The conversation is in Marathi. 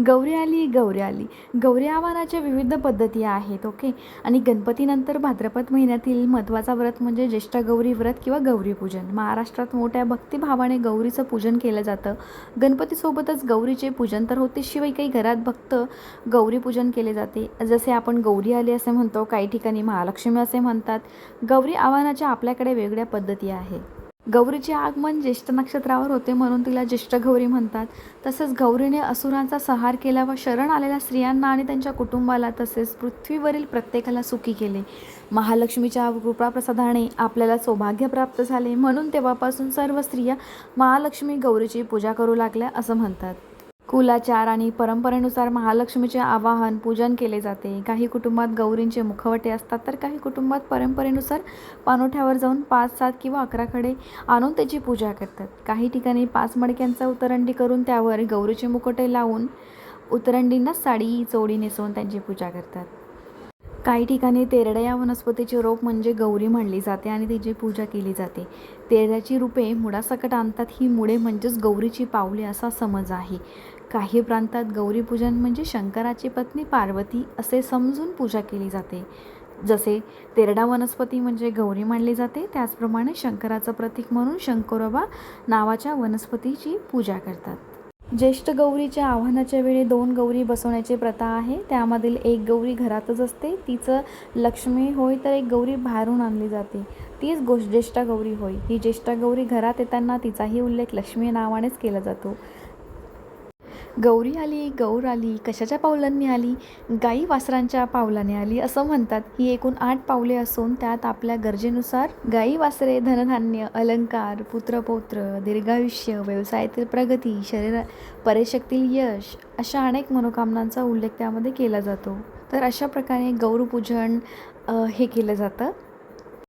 गौरी आली गौरी आली. गौरी आव्हानाच्या विविध पद्धती आहेत ओके? आणि गणपतीनंतर भाद्रपद महिन्यातील महत्त्वाचा व्रत म्हणजे ज्येष्ठ गौरी व्रत किंवा गौरीपूजन महाराष्ट्रात मोठ्या भक्तिभावाने गौरीचं पूजन केलं जातं. गणपतीसोबतच गौरीचे पूजन तर होते शिवाय काही घरात भक्त गौरीपूजन केले जाते. जसे आपण गौरी आली असे म्हणतो काही ठिकाणी महालक्ष्मी असे म्हणतात. गौरी आव्हानाच्या आपल्याकडे वेगळ्या पद्धती आहे. गौरीचे आगमन ज्येष्ठ नक्षत्रावर होते म्हणून तिला ज्येष्ठ गौरी म्हणतात. तसंच गौरीने असुरांचा संहार केला व शरण आलेल्या स्त्रियांना आणि त्यांच्या कुटुंबाला तसेच पृथ्वीवरील प्रत्येकाला सुखी केले. महालक्ष्मीच्या कृपाप्रसादाने आपल्याला सौभाग्य प्राप्त झाले. म्हणून तेव्हापासून सर्व स्त्रिया महालक्ष्मी गौरीची पूजा करू लागल्या असं म्हणतात. कुलाचार आणि परंपरेनुसार महालक्ष्मीचे आवाहन पूजन केले जाते. काही कुटुंबात गौरींचे मुखवटे असतात तर काही कुटुंबात परंपरेनुसार पानोठ्यावर जाऊन पाच सात किंवा अकराकडे आणून त्याची पूजा करतात. काही ठिकाणी पाच मडक्यांचा उतरंडी करून त्यावर गौरीचे मुखवटे लावून उतरंडींना साडी चोडी नेसवून त्यांची पूजा करतात. काही ठिकाणी तेरड्या या वनस्पतीचे रोप म्हणजे गौरी म्हणली जाते आणि तिची पूजा केली जाते. तेरड्याची रूपे मुळासकट आणतात ही मुळे म्हणजेच गौरीची पावले असा समज आहे. काही प्रांतात गौरीपूजन म्हणजे शंकराची पत्नी पार्वती असे समजून पूजा केली जाते. जसे तेरडा वनस्पती म्हणजे गौरी मानली जाते त्याचप्रमाणे शंकराचं प्रतीक म्हणून शंकरोबा नावाच्या वनस्पतीची पूजा करतात. ज्येष्ठ गौरीच्या आव्हानाच्या वेळी दोन गौरी बसवण्याची प्रथा आहे. त्यामधील एक गौरी घरातच असते तिचं लक्ष्मी होय तर एक गौरी बाहेरून आणली जाते. तीच गोष्ट ज्येष्ठा गौरी होय. ही ज्येष्ठ गौरी घरात येताना तिचाही उल्लेख लक्ष्मी नावानेच केला जातो. गौरी आली गौर आली कशाच्या पावलांनी आली? गाई वासरांच्या पावलाने आली असं म्हणतात. ही एकूण आठ पावले असून त्यात आपल्या गरजेनुसार गाई वासरे धनधान्य अलंकार पुत्रपौत्र दीर्घायुष्य व्यवसायातील प्रगती शरीर परेशक्तील यश अशा अनेक मनोकामनांचा उल्लेख त्यामध्ये केला जातो. तर अशा प्रकारे गौरपूजन हे केलं जातं.